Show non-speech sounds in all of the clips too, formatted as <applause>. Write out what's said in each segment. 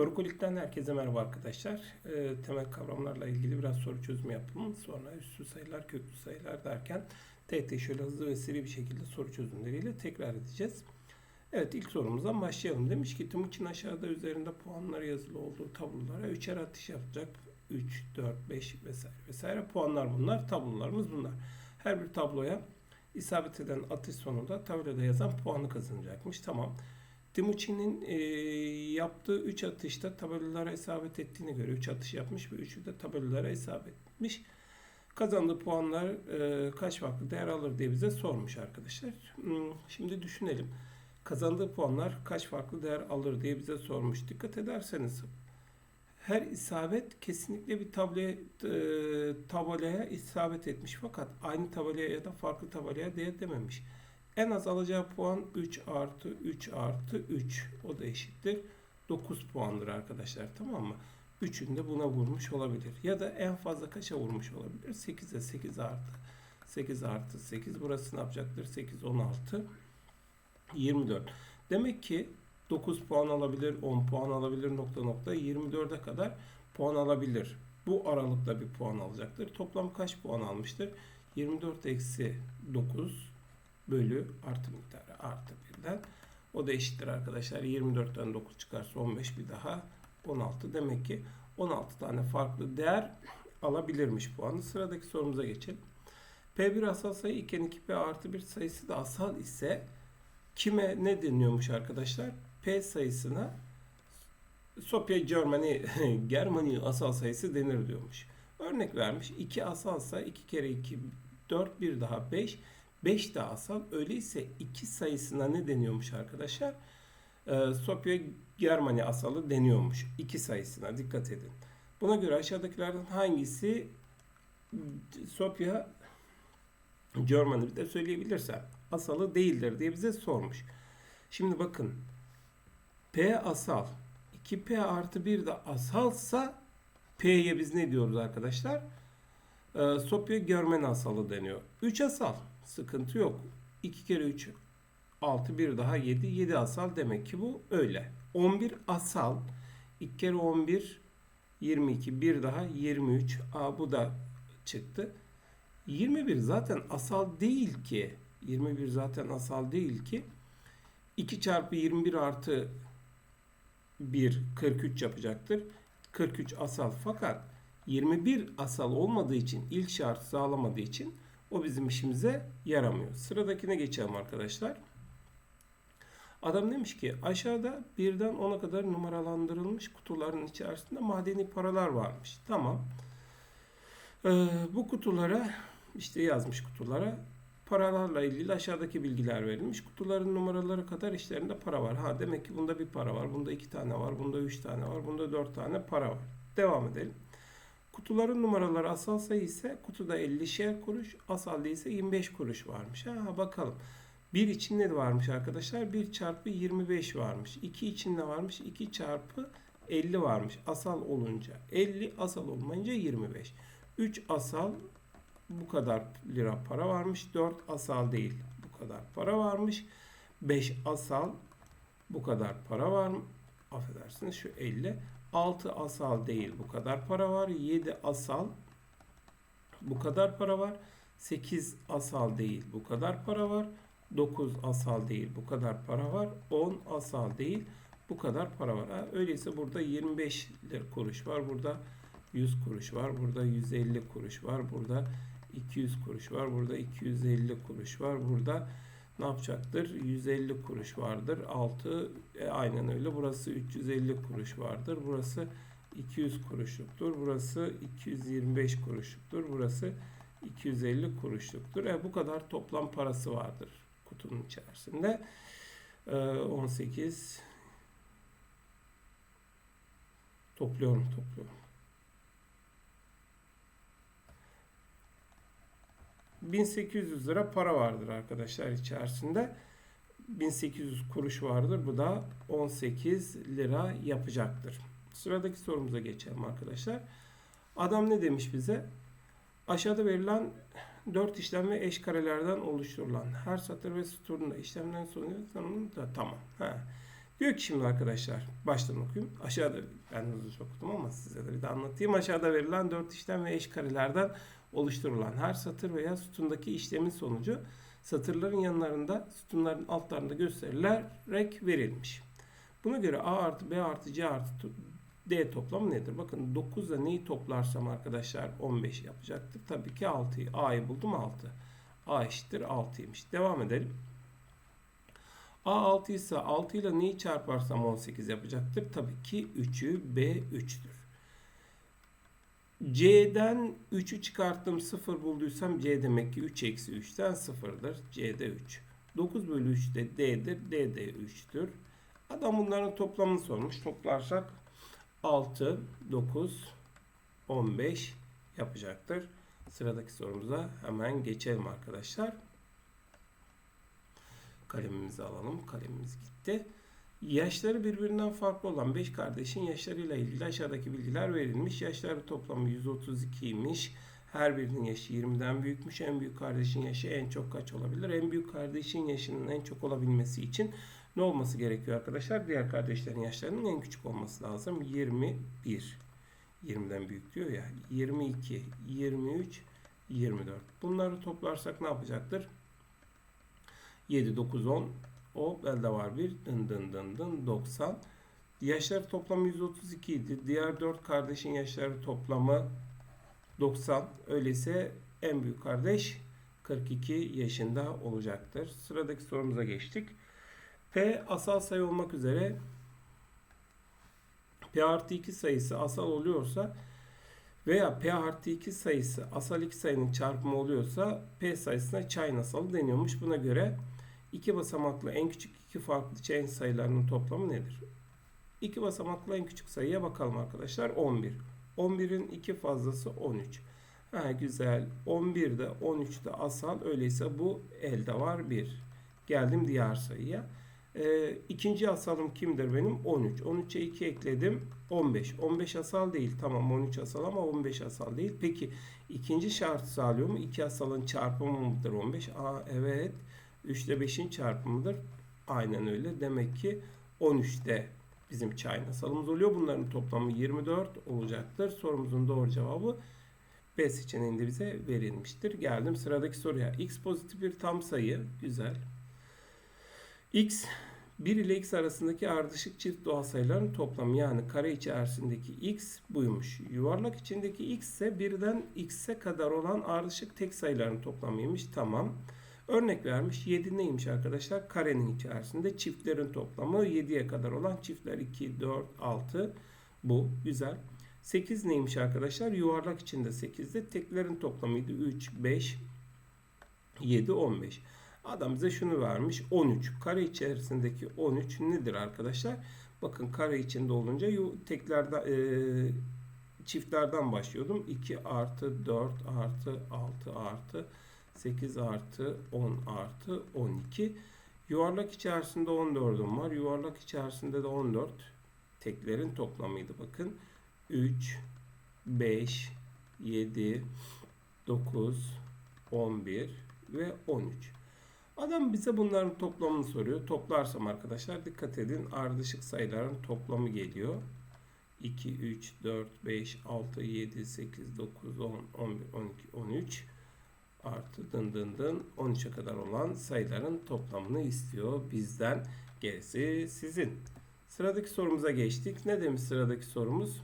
Soru Kolik'ten herkese merhaba arkadaşlar. Ee, temel kavramlarla ilgili biraz soru çözümü yapalım. Sonra üstü sayılar, köklü sayılar derken tek şöyle hızlı ve seri bir şekilde soru çözümleriyle tekrar edeceğiz. Evet ilk sorumuzdan başlayalım. Demiş ki Timuçin aşağıda üzerinde puanlar yazılı olduğu tablolara üçer atış yapacak. 3, 4, 5 vesaire vesaire puanlar bunlar. Tablolarımız bunlar. Her bir tabloya isabet eden atış sonunda tabloda yazan puanı kazanacakmış. Tamam. Timuçin'in e, yaptığı 3 atışta tabelalara isabet ettiğine göre 3 atış yapmış ve 3'ü de tabelalara isabet etmiş. Kazandığı puanlar e, kaç farklı değer alır diye bize sormuş arkadaşlar. Hmm, Şimdi düşünelim. Kazandığı puanlar kaç farklı değer alır diye bize sormuş. Dikkat ederseniz her isabet kesinlikle bir tabloya, e, tabelaya isabet etmiş. Fakat aynı tabelaya ya da farklı tabelaya değer dememiş. En az alacağı puan 3 artı 3 artı 3. O da eşittir. 9 puandır arkadaşlar tamam mı? 3'ünü de buna vurmuş olabilir. Ya da en fazla kaça vurmuş olabilir? 8'e 8 artı 8 artı 8. Burası ne yapacaktır? 8, 16, 24. Demek ki 9 puan alabilir, 10 puan alabilir nokta nokta 24'e kadar puan alabilir. Bu aralıkta bir puan alacaktır. Toplam kaç puan almıştır? 24 eksi 9 bölü artı miktarı artı 1'den. O da eşittir arkadaşlar. 24'ten 9 çıkarsa 15 bir daha 16. Demek ki 16 tane farklı değer alabilirmiş puanı. Sıradaki sorumuza geçelim. P1 asal sayı iken 2P artı 1 sayısı da asal ise kime ne deniyormuş arkadaşlar? P sayısına Sopya Germany, <laughs> Germany asal sayısı denir diyormuş. Örnek vermiş. 2 asalsa 2 kere 2 4 bir daha 5 5 de asal. Öyleyse 2 sayısına ne deniyormuş arkadaşlar? Ee, Sopya Germany asalı deniyormuş. 2 sayısına dikkat edin. Buna göre aşağıdakilerden hangisi Sopya Germany bir de söyleyebilirsem asalı değildir diye bize sormuş. Şimdi bakın P asal 2P artı 1 de asalsa P'ye biz ne diyoruz arkadaşlar? Ee, Sopya Germen asalı deniyor. 3 asal sıkıntı yok. 2 kere 3 6 bir daha 7 7 asal demek ki bu öyle. 11 asal 2 kere 11 22 bir daha 23 Aa, bu da çıktı. 21 zaten asal değil ki. 21 zaten asal değil ki. 2 çarpı 21 artı 1 43 yapacaktır. 43 asal fakat 21 asal olmadığı için ilk şartı sağlamadığı için o bizim işimize yaramıyor. Sıradakine geçelim arkadaşlar. Adam demiş ki aşağıda birden 10'a kadar numaralandırılmış kutuların içerisinde madeni paralar varmış. Tamam. Ee, bu kutulara işte yazmış kutulara paralarla ilgili aşağıdaki bilgiler verilmiş. Kutuların numaraları kadar işlerinde para var. Ha demek ki bunda bir para var. Bunda iki tane var. Bunda üç tane var. Bunda dört tane para var. Devam edelim. Kutuların numaraları asal sayı ise kutuda 50'şer kuruş, asal değilse 25 kuruş varmış. Ha bakalım. 1 için ne varmış arkadaşlar? 1 çarpı 25 varmış. 2 için ne varmış? 2 çarpı 50 varmış. Asal olunca 50, asal olmayınca 25. 3 asal bu kadar lira para varmış. 4 asal değil bu kadar para varmış. 5 asal bu kadar para var mı? Affedersiniz şu 50. 6 asal değil bu kadar para var. 7 asal bu kadar para var. 8 asal değil bu kadar para var. 9 asal değil bu kadar para var. 10 asal değil bu kadar para var. Ha, öyleyse burada 25 lira kuruş var. Burada 100 kuruş var. Burada 150 kuruş var. Burada 200 kuruş var. Burada 250 kuruş var. Burada ne yapacaktır? 150 kuruş vardır. 6 e, aynen öyle. Burası 350 kuruş vardır. Burası 200 kuruşluktur. Burası 225 kuruşluktur. Burası 250 kuruşluktur. E, bu kadar toplam parası vardır kutunun içerisinde. E, 18 topluyorum topluyorum. 1800 lira para vardır arkadaşlar içerisinde. 1800 kuruş vardır. Bu da 18 lira yapacaktır. Sıradaki sorumuza geçelim arkadaşlar. Adam ne demiş bize? Aşağıda verilen 4 işlem ve eş karelerden oluşturulan her satır ve sütununda işlemden sonra da tamam. Ha. Diyor ki şimdi arkadaşlar baştan okuyayım. Aşağıda ben hızlı okudum ama size de bir de anlatayım. Aşağıda verilen dört işlem ve eş karelerden oluşturulan her satır veya sütundaki işlemin sonucu satırların yanlarında sütunların altlarında gösterilerek verilmiş. Buna göre A artı B artı C artı D toplamı nedir? Bakın 9 ile neyi toplarsam arkadaşlar 15 yapacaktır. Tabii ki 6'yı. A'yı buldum 6. A eşittir 6'ymış. Devam edelim. A 6 ise 6 ile neyi çarparsam 18 yapacaktır. Tabii ki 3'ü B 3'tür. C'den 3'ü çıkarttım 0 bulduysam C demek ki 3 eksi 3'ten 0'dır. C'de 3. 9 bölü 3 de D'dir. D de 3'tür. Adam bunların toplamını sormuş. Toplarsak 6, 9, 15 yapacaktır. Sıradaki sorumuza hemen geçelim arkadaşlar. Kalemimizi alalım. Kalemimiz gitti. Yaşları birbirinden farklı olan 5 kardeşin yaşlarıyla ilgili aşağıdaki bilgiler verilmiş. Yaşları toplamı 132'ymiş. Her birinin yaşı 20'den büyükmüş. En büyük kardeşin yaşı en çok kaç olabilir? En büyük kardeşin yaşının en çok olabilmesi için ne olması gerekiyor arkadaşlar? Diğer kardeşlerin yaşlarının en küçük olması lazım. 21. 20'den büyük diyor ya. 22, 23, 24. Bunları toplarsak ne yapacaktır? 7, 9, 10. O elde var bir. Dın dın dın dın 90. Yaşları toplamı 132 idi. Diğer 4 kardeşin yaşları toplamı 90. Öyleyse en büyük kardeş 42 yaşında olacaktır. Sıradaki sorumuza geçtik. P asal sayı olmak üzere P artı 2 sayısı asal oluyorsa veya P artı 2 sayısı asal 2 sayının çarpımı oluyorsa P sayısına çay asalı deniyormuş. Buna göre iki basamaklı en küçük iki farklı çay sayılarının toplamı nedir? İki basamaklı en küçük sayıya bakalım arkadaşlar. 11. 11'in iki fazlası 13. Ha, güzel. 11'de 13'te asal. Öyleyse bu elde var 1. Geldim diğer sayıya. E, ikinci asalım kimdir benim? 13. 13'e 2 ekledim. 15. 15 asal değil. Tamam 13 asal ama 15 asal değil. Peki ikinci şart sağlıyor mu? 2 asalın çarpımı mıdır 15? Aa evet. 3 ile 5'in çarpımıdır. Aynen öyle. Demek ki 13'te bizim çay asalımız oluyor. Bunların toplamı 24 olacaktır. Sorumuzun doğru cevabı B seçeneğinde bize verilmiştir. Geldim sıradaki soruya. X pozitif bir tam sayı. Güzel. X 1 ile x arasındaki ardışık çift doğal sayıların toplamı yani kare içerisindeki x buymuş. Yuvarlak içindeki x ise birden x'e kadar olan ardışık tek sayıların toplamıymış. Tamam. Örnek vermiş. 7 neymiş arkadaşlar? Karenin içerisinde çiftlerin toplamı 7'ye kadar olan çiftler 2, 4, 6. Bu güzel. 8 neymiş arkadaşlar? Yuvarlak içinde 8'de teklerin toplamıydı. 3, 5, 7, 15. Adam bize şunu vermiş. 13. Kare içerisindeki 13 nedir arkadaşlar? Bakın kare içinde olunca teklerden e, çiftlerden başlıyordum. 2 artı 4 artı 6 artı 8 artı 10 artı 12. Yuvarlak içerisinde 14'üm var. Yuvarlak içerisinde de 14 teklerin toplamıydı bakın. 3, 5, 7, 9, 11 ve 13. Adam bize bunların toplamını soruyor. Toplarsam arkadaşlar dikkat edin ardışık sayıların toplamı geliyor. 2, 3, 4, 5, 6, 7, 8, 9, 10, 11, 12, 13 artı dın dın dın 13'e kadar olan sayıların toplamını istiyor bizden. Gerisi sizin. Sıradaki sorumuza geçtik. Ne demiş sıradaki sorumuz?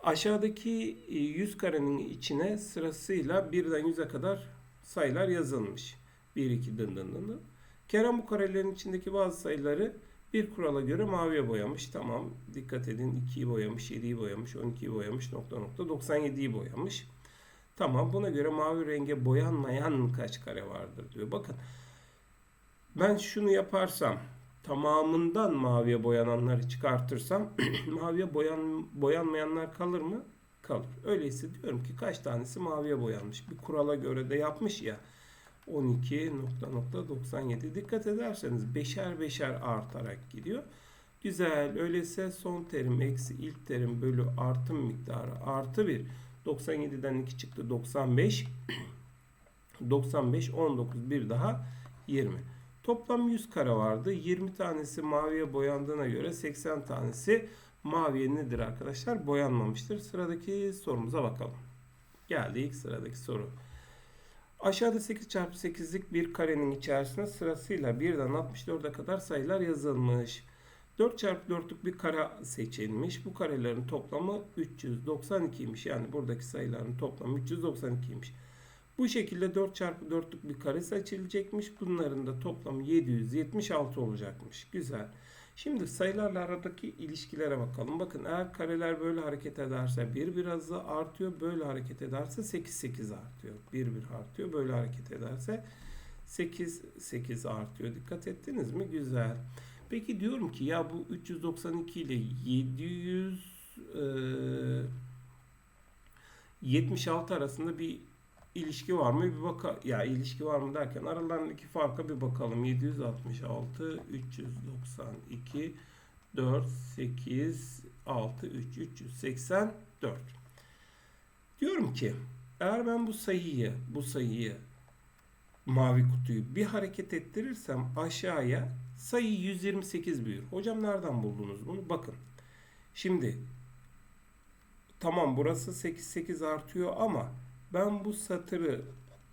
Aşağıdaki 100 karenin içine sırasıyla birden 100'e kadar sayılar yazılmış. 1, 2 dın dın dın. Kerem bu karelerin içindeki bazı sayıları bir kurala göre maviye boyamış. Tamam dikkat edin 2'yi boyamış, 7'yi boyamış, 12'yi boyamış, nokta nokta 97'yi boyamış. Tamam buna göre mavi renge boyanmayan kaç kare vardır diyor. Bakın ben şunu yaparsam tamamından maviye boyananları çıkartırsam <clears throat> maviye boyan, boyanmayanlar kalır mı? Kalır. Öyleyse diyorum ki kaç tanesi maviye boyanmış. Bir kurala göre de yapmış ya. 12 nokta nokta 97. Dikkat ederseniz beşer beşer artarak gidiyor. Güzel. Öyleyse son terim eksi ilk terim bölü artım miktarı artı 1. 97'den 2 çıktı 95. 95 19 bir daha 20. Toplam 100 kare vardı. 20 tanesi maviye boyandığına göre 80 tanesi maviye nedir arkadaşlar? Boyanmamıştır. Sıradaki sorumuza bakalım. Geldi ilk sıradaki soru. Aşağıda 8 çarpı 8'lik bir karenin içerisine sırasıyla 1'den 64'e kadar sayılar yazılmış. 4 çarpı 4'lük bir kare seçilmiş. Bu karelerin toplamı 392'ymiş. Yani buradaki sayıların toplamı 392'ymiş. Bu şekilde 4 çarpı 4'lük bir kare seçilecekmiş. Bunların da toplamı 776 olacakmış. Güzel. Şimdi sayılarla aradaki ilişkilere bakalım. Bakın eğer kareler böyle hareket ederse 1 biraz da artıyor. Böyle hareket ederse 8 8 artıyor. 1 1 artıyor. Böyle hareket ederse 8 8 artıyor. Dikkat ettiniz mi? Güzel. Peki diyorum ki ya bu 392 ile 700 e, 76 arasında bir ilişki var mı? Bir baka ya ilişki var mı derken aralarındaki farka bir bakalım. 766 392 4 8 6 3 384. Diyorum ki eğer ben bu sayıyı bu sayıyı mavi kutuyu bir hareket ettirirsem aşağıya sayı 128 büyür. Hocam nereden buldunuz bunu? Bakın. Şimdi tamam burası 8 8 artıyor ama ben bu satırı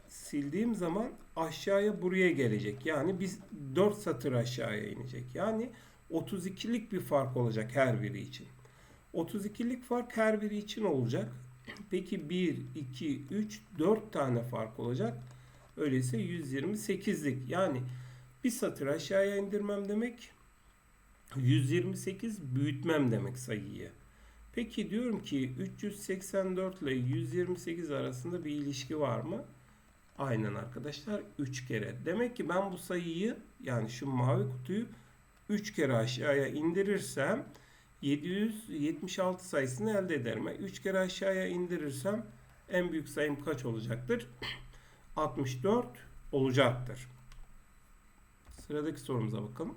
sildiğim zaman aşağıya buraya gelecek. Yani biz 4 satır aşağıya inecek. Yani 32'lik bir fark olacak her biri için. 32'lik fark her biri için olacak. Peki 1, 2, 3, 4 tane fark olacak. Öyleyse 128'lik. Yani bir satır aşağıya indirmem demek 128 büyütmem demek sayıyı. Peki diyorum ki 384 ile 128 arasında bir ilişki var mı? Aynen arkadaşlar 3 kere. Demek ki ben bu sayıyı yani şu mavi kutuyu 3 kere aşağıya indirirsem 776 sayısını elde ederim. 3 kere aşağıya indirirsem en büyük sayım kaç olacaktır? <clears throat> 64 olacaktır. Sıradaki sorumuza bakalım.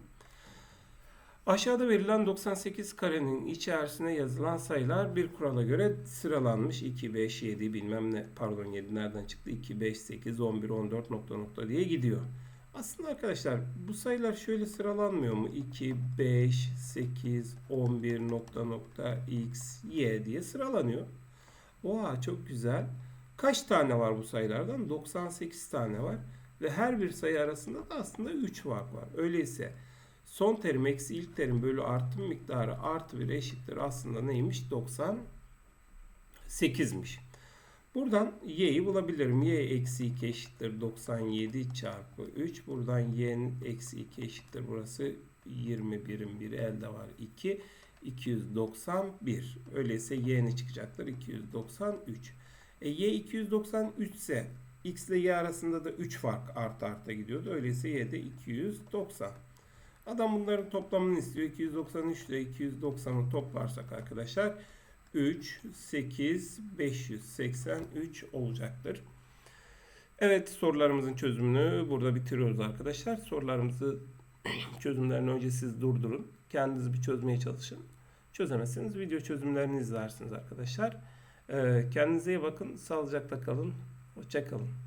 Aşağıda verilen 98 karenin içerisine yazılan sayılar bir kurala göre sıralanmış. 2, 5, 7 bilmem ne pardon 7 nereden çıktı? 2, 5, 8, 11, 14 nokta nokta diye gidiyor. Aslında arkadaşlar bu sayılar şöyle sıralanmıyor mu? 2, 5, 8, 11 nokta nokta x, y diye sıralanıyor. Oha çok güzel. Kaç tane var bu sayılardan? 98 tane var. Ve her bir sayı arasında da aslında 3 fark var. Öyleyse son terim eksi ilk terim bölü artım miktarı artı 1 eşittir aslında neymiş? 98'miş. Buradan y'yi bulabilirim. y eksi 2 eşittir 97 çarpı 3. Buradan y'nin eksi 2 eşittir. Burası 21'in biri elde var 2. 291. Öyleyse y ne çıkacaktır? 293. E, y 293 ise x ile y arasında da 3 fark artı arta gidiyordu. Öyleyse y de 290. Adam bunların toplamını istiyor. 293 ile 290'ı toplarsak arkadaşlar 3, 8, 583 olacaktır. Evet sorularımızın çözümünü burada bitiriyoruz arkadaşlar. Sorularımızı <clears throat> çözümlerini önce siz durdurun. Kendiniz bir çözmeye çalışın. Çözemezseniz video çözümlerini izlersiniz arkadaşlar. Kendinize iyi bakın. Sağlıcakla kalın. Hoşçakalın.